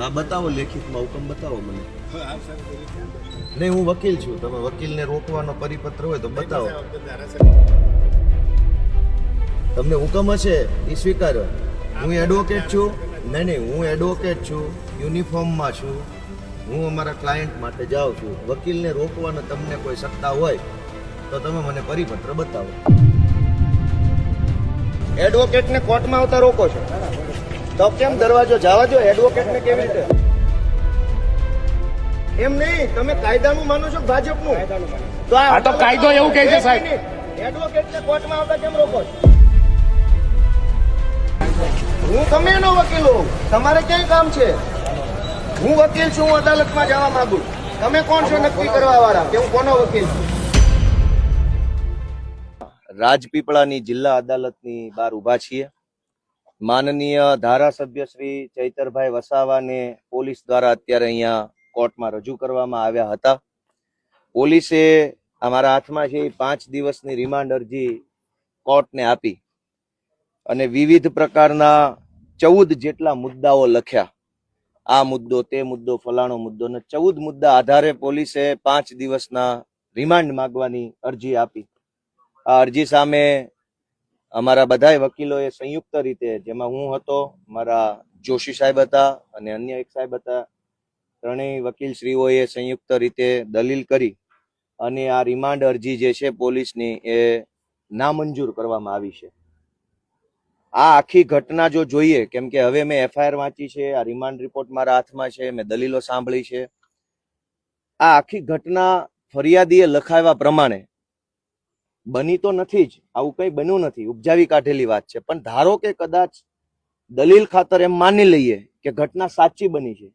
હા બતાવો લેખિતમાં હુકમ બતાવો મને? નહીં હું વકીલ છું. તમે વકીલને રોકવાનો પરિપત્ર હોય તો બતાવો. તમને હુકમ હશે એ સ્વીકારો. હું એડવોકેટ છું. નહીં? નહીં હું એડવોકેટ છું. યુનિફોર્મમાં છું. હું અમારા ક્લાયન્ટ માટે જાઉં છું. વકીલને રોકવાનો તમને કોઈ સત્તા હોય તો તમે મને પરિપત્ર બતાવો. એડવોકેટને કોર્ટમાં આવતા રોકો છો. તો કેમ દરવાજો જવા દો એડવોકેટને કેવી રીતે? એમ નહીં તમે કાયદાનું માનો છો ભાજપનું? તો આ તો કાયદો એવું કહે છે, સાહેબ. એડવોકેટને કોર્ટમાં આવતા કેમ રોકો છો? હું તમે એનો વકીલ હોઉં. તમારે ક્યાંય કામ છે? હું વકીલ છું હું અદાલતમાં જવા માંગુ તમે કોણ છો નક્કી કરવા વાળા કે હું કોનો વકીલ છું? રાજપીપળાની જિલ્લા અદાલતની બહાર ઊભા છીએ. માનનીય ધારાસભ્ય શ્રી ચૈતરભાઈ વસાવાને પોલીસ દ્વારા અત્યારે અહીંયા કોર્ટમાં રજૂ કરવામાં આવ્યા હતા. પોલીસે અમારા હાથમાં છે પાંચ દિવસની રિમાન્ડ અરજી કોર્ટને આપી અને વિવિધ પ્રકારના ચૌદ જેટલા મુદ્દાઓ લખ્યા. આ મુદ્દો, તે મુદ્દો, ફલાણો મુદ્દો ને ચૌદ મુદ્દા આધારે પોલીસે પાંચ દિવસના રિમાન્ડ માંગવાની અરજી આપી. આ અરજી સામે અમારા બધાય વકીલોએ સંયુક્ત રીતે, જેમાં હું હતો, મારા જોશી સાહેબ હતા અને અન્ય એક સાહેબ હતા, ત્રણેય વકીલશ્રીઓએ સંયુક્ત રીતે દલીલ કરી અને આ રિમાન્ડ અરજી જે છે પોલીસની એ નામંજૂર કરવામાં આવી છે. આ આખી ઘટના જો જોઈએ, કેમ કે હવે મેં એફઆઈઆર વાંચી છે, આ રિમાન્ડ રિપોર્ટ મારા હાથમાં છે, મેં દલીલો સાંભળી છે. આ આખી ઘટના ફરિયાદીએ લખાવ્યા પ્રમાણે બની તો નથી જ, આવું કંઈ બન્યું નથી, ઉપજાવી કાઢેલી વાત છે. પણ ધારો કે કદાચ દલીલ ખાતર એમ માની લઈએ કે ઘટના સાચી બની છે,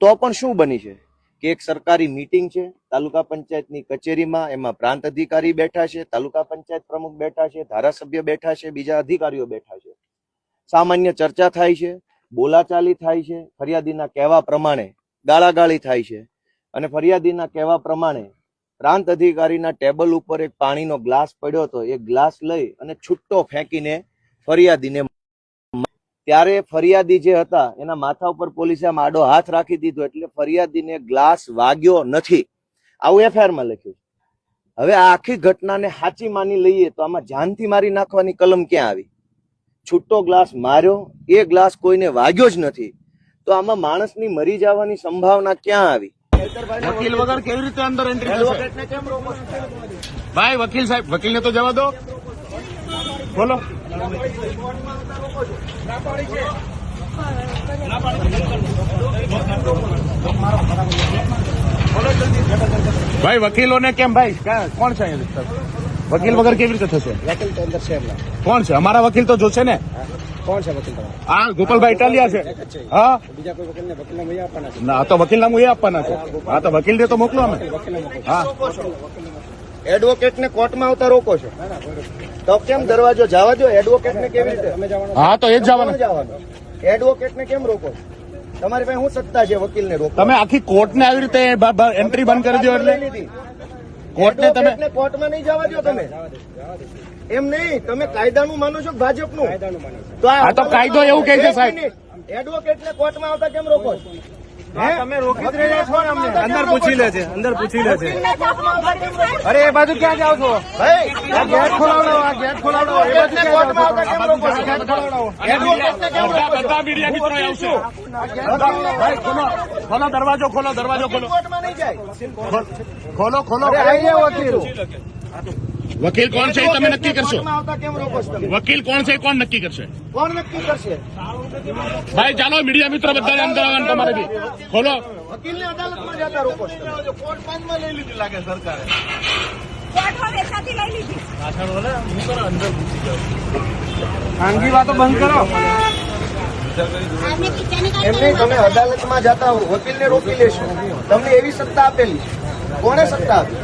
તો પણ શું બની છે? કે એક સરકારી મીટિંગ છે, તાલુકા પંચાયતની કચેરીમાં, એમાં પ્રાંત અધિકારી બેઠા છે, તાલુકા પંચાયત પ્રમુખ બેઠા છે, ધારાસભ્ય બેઠા છે, બીજા અધિકારીઓ બેઠા છે. સામાન્ય ચર્ચા થાય છે, બોલાચાલી થાય છે, ફરિયાદીના કહેવા પ્રમાણે ગાળાગાળી થાય છે. અને ફરિયાદીના કહેવા પ્રમાણે પ્રાંત અધિકારીના ટેબલ ઉપર એક પાણીનો ગ્લાસ પડ્યો હતો. એ ગ્લાસ લઈ અને છૂટ્ટો ફેંકીને ફરિયાદીને ત્યારે ફરિયાદી જે હતા, એના માથા ઉપર પોલીસે આમ આડો હાથ રાખી દીધો એટલે ફરિયાદીને ગ્લાસ વાગ્યો નથી. આવું એફઆઈઆરમાં લખ્યું હવે આ આખી ઘટનાને સાચી માની લઈએ તો આમાં જાનથી મારી નાખવાની કલમ ક્યાં આવી? છૂટો ગ્લાસ માર્યો, એ ગ્લાસ કોઈને વાગ્યો જ નથી. તો આમાં માણસની મરી જવાની સંભાવના ક્યાં આવી? વકીલ વગર કેવી રીતે અંદર એન્ટ્રી થશે? ભાઈ વકીલ સાહેબ વકીલને તો જવા દો. બોલો. ભાઈ વકીલોને કેમ? ભાઈ કોણ છે અહીંયા? વકીલ વગર કેવી રીતે થશે? વકીલ તો અંદર છે કોણ છે? અમારા વકીલ તો જોશે ને? કોણ છે વકીલ તમારા? આ ગોપાલભાઈ ઇટાલિયા છે. એક જ છે. હા. બીજા કોઈ વકીલને વકીલને મળી આપવાના છે? ના તો વકીલ નામ આપવાના છે. હા તો વકીલને તો મોકલો અમે. હા. એડવોકેટને કોર્ટમાં આવતા રોકો છો? તો કેમ દરવાજો જવા દો? એડવોકેટને કેવી રીતે? હા તો એ જ જવાના. એડવોકેટને કેમ રોકો તમારી પાસે શું સત્તા છે વકીલને રોકો તમે આખી કોર્ટને આવી રીતે એન્ટ્રી બંધ કરી દો એટલે? કોર્ટને તમે કોર્ટમાં નહીં જવા દો તમે? એમ નહીં તમે કાયદાનું માનો છો ભાજપનું? કાયદાનું માનો છે. તો આ તો કાયદો એવું કહે છે, સાહેબ. એડવોકેટને કોર્ટમાં આવતા કેમ રોકો છો? તમે રોકી જ રહ્યા છો ને અમને. અંદર પૂછી લે છે? અંદર પૂછી લે છે. અરે એ બાજુ ક્યાં જાવ છો? ભાઈ, આ ગેટ ખોલાવડો આ ગેટ ખોલાવડો એ બાજુ કોર્ટમાં આવતા કેમ રોકો છો? ગેટ ખોલાવડો એડવોકેટને કેમ રોકો છો? બધા મીડિયા મિત્રો આવશો. ભાઈ ખોલો ખોલો દરવાજો ખોલો દરવાજો ખોલો. કોર્ટમાં નહીં જાય. ખોલો ખોલો આઈ વકીલ. વકીલ કોણ છે એ તમે નક્કી કરશો. કોર્ટમાં આવતા કેમ રોકો છો તમે? વકીલ કોણ છે કોણ નક્કી કરશે? કોણ નક્કી કરશે? ભાઈ ચાલો મીડિયા મિત્રો બધાને અંદર આવવાનું તમારે બી. ખોલો વકીલને અદાલતમાં જતા રોકો કોર્ટ પાંચમાં લઈ લીધી લાગે સરકારે. ખાનગી વાતો બંધ કરો. એમને તમે અદાલતમાં જતા હો વકીલને રોકી લેશો. તમને એવી સત્તા આપેલી કોને સત્તા આપી?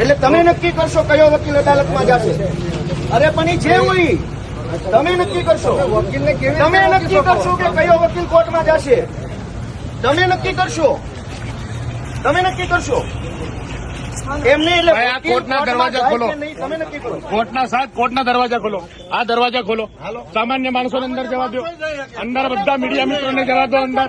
એટલે તમે નક્કી કરશો કયો વકીલ અદાલતમાં જશે? અરે પણ એ જે હોય તમે નક્કી કરશો? વકીલને તમે નક્કી કરશો કે કયો વકીલ કોર્ટમાં જશે? તમે નક્કી કરશો? તમે નક્કી કરશો? એમને એટલે કોર્ટના દરવાજા ખોલો. તમે નક્કી કરો. કોર્ટના સાથ કોર્ટના દરવાજા ખોલો. આ દરવાજા ખોલો. સામાન્ય માણસોને અંદર જવા દો. અંદર બધા મીડિયા મિત્રોને જવા દો અંદર.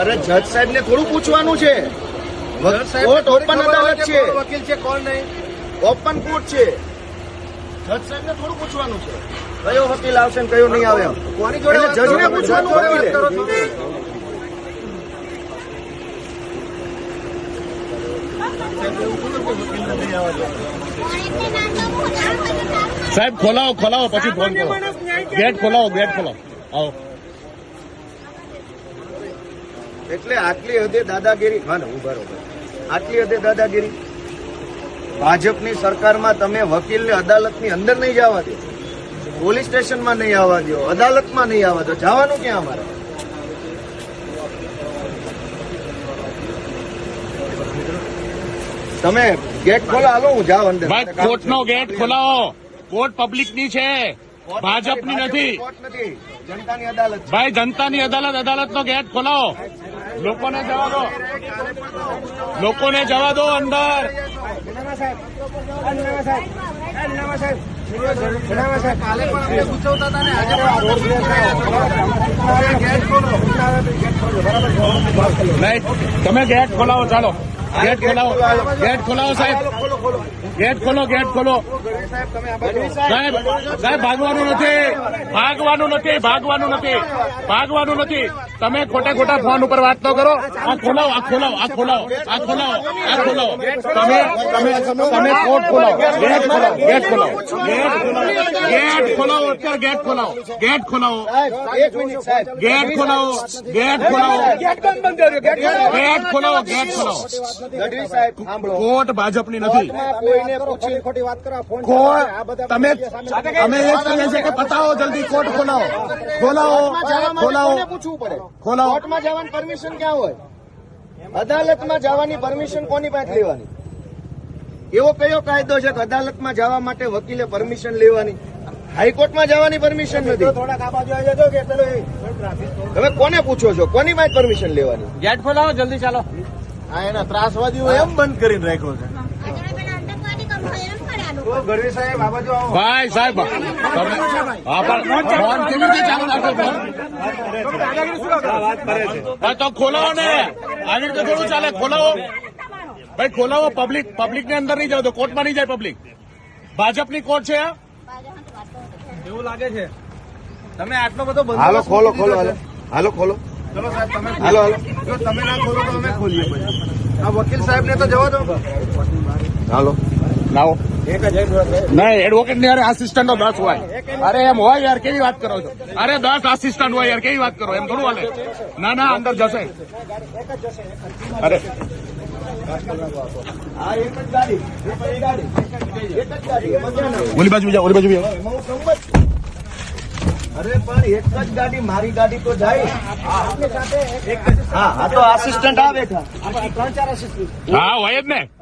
અરે જજ સાહેબ ને થોડું પૂછવાનું છે. કોર્ટ ઓપન અદાલત છે. વકીલ છે કોણ નહીં? ઓપન કોર્ટ છે. જજ સાહેબ ને થોડું પૂછવાનું છે. કયો વકીલ આવશે ને કયો નહીં આવે કોની જોડે જજને પૂછવાનું વકીલે. સાહેબ ખોલાવો ખોલાવો પછી ફોન કરો. ગેટ ખોલાવો ગેટ ખોલાવો. આવો. એટલે આટલી હદે દાદાગીરી હા ને ઊભા રહો આટલી હદે દાદાગીરી? ભાજપની સરકારમાં તમે વકીલને અદાલતની અંદર નહીં જવા દો. પોલીસ સ્ટેશનમાં નહીં આવવા દો. અદાલતમાં નહીં આવવા દો. જવાનું ક્યાં અમારે? તમે ગેટ ખોલા હાલો હું જાઉં અંદર. કોર્ટનો ગેટ ખોલાવો. કોર્ટ પબ્લિકની છે. ભાજપની નથી જનતાની અદાલત ભાઈ જનતાની અદાલત અદાલતનો ગેટ ખોલાવો. લોકોને જવા દો. લોકોને જવા દો અંદર. તમે ગેટ ખોલાવો ચાલો. ગેટ ખોલાવો. ગેટ ખોલાવો સાહેબ. ગેટ ખોલો ગેટ ખોલો. સાહેબ સાહેબ ભાગવાનું નથી. ભાગવાનું નથી ભાગવાનું નથી. ભાગવાનું નથી. તમે ખોટા ખોટા ફોન ઉપર વાત તો કરો. આ ખોલાવો આ ખોલાવો આ ખોલાવો આ ખોલાવો આ ખોલાવો. તમે તમે તમે કોર્ટ ખોલાવો. ગેટ ખોલાવ ગેટ ખોલો ગેટ ખોલાવો. ગેટ ખોલાવો અત્યારે ગેટ ખોલાવો. ગેટ ખોલાવો. ગેટ ખોલાવો ગેટ ખોલાવો. ગેટ ખોલાવો ગેટ ખોલાવો. સાહેબ સાંભળો કોર્ટ ભાજપની નથી. કોર્ટમાં પૂછી ખોટી વાત કરો ફોન તમે અમે એ કહીએ છીએ કે પતાવો જલ્દી કોર્ટ ખોલાવો. ખોલાવો. ખોલાવો. પૂછવું પડે? ખોલાવો. કોર્ટમાં જવાની પરમિશન ક્યાં હોય? અદાલતમાં જવાની પરમિશન કોની પાસે લેવાની? એવો કયો કાયદો છે કે અદાલતમાં જવા માટે વકીલે પરમિશન લેવાની? હાઈકોર્ટમાં જવાની પરમિશન નથી. થોડાક આ બાજુ આવી જજો કે પેલો એ તમે કોને પૂછો છો? કોની પાસે પરમિશન લેવાની? ગેટ ખોલાવો જલ્દી ચાલો. આ એના ત્રાસવાદીઓ એમ બંધ કરીને રાખ્યો છે તો ગઢવી સાહેબ આ બાજુ આવો ભાઈ સાહેબ તમે ફોન કેવી રીતે ચાલુ રાખો ફોન? તો ખોલાવો ને. આવી રીતે થોડું ચાલે. ખોલાવો. ભાઈ ખોલાવો. પબ્લિક પબ્લિક ને અંદર નહીં જાવ તો કોર્ટમાં નહીં જાય પબ્લિક ભાજપની કોર્ટ છે આ એવું લાગે છે. તમે આટલો બધો હાલો ખોલો ખોલો હાલો. હાલો ખોલો. ચલો સાહેબ તમે હાલો હાલો. જો તમે ના ખોલો તો અમે ખોલીએ પછી. આ વકીલ સાહેબ ને તો જવા દો. હાલો. લાવો. નહીં એડવોકેટની અરે આસિસ્ટન્ટો દસ હોય અરે એમ હોય યાર કેવી વાત કરો છો અરે દસ આસિસ્ટન્ટ હોય યાર કેવી વાત કરો એમ થોડું હાલે ના ના અંદર જશે અરે આ એક જ ગાડી એક જ ગાડી એક જ ગાડી એમાં ક્યાં ના હોય? ઓલી બાજુ જાઓ ઓલી બાજુ જાઓ એમાં હું સંમત છું. અરે પણ એક જ ગાડી મારી ગાડી તો જાય હા હા તો આસિસ્ટન્ટ આ બેઠા ત્રણ ચાર આસિસ્ટન્ટ હા હોય જ ને તમે સાહેબ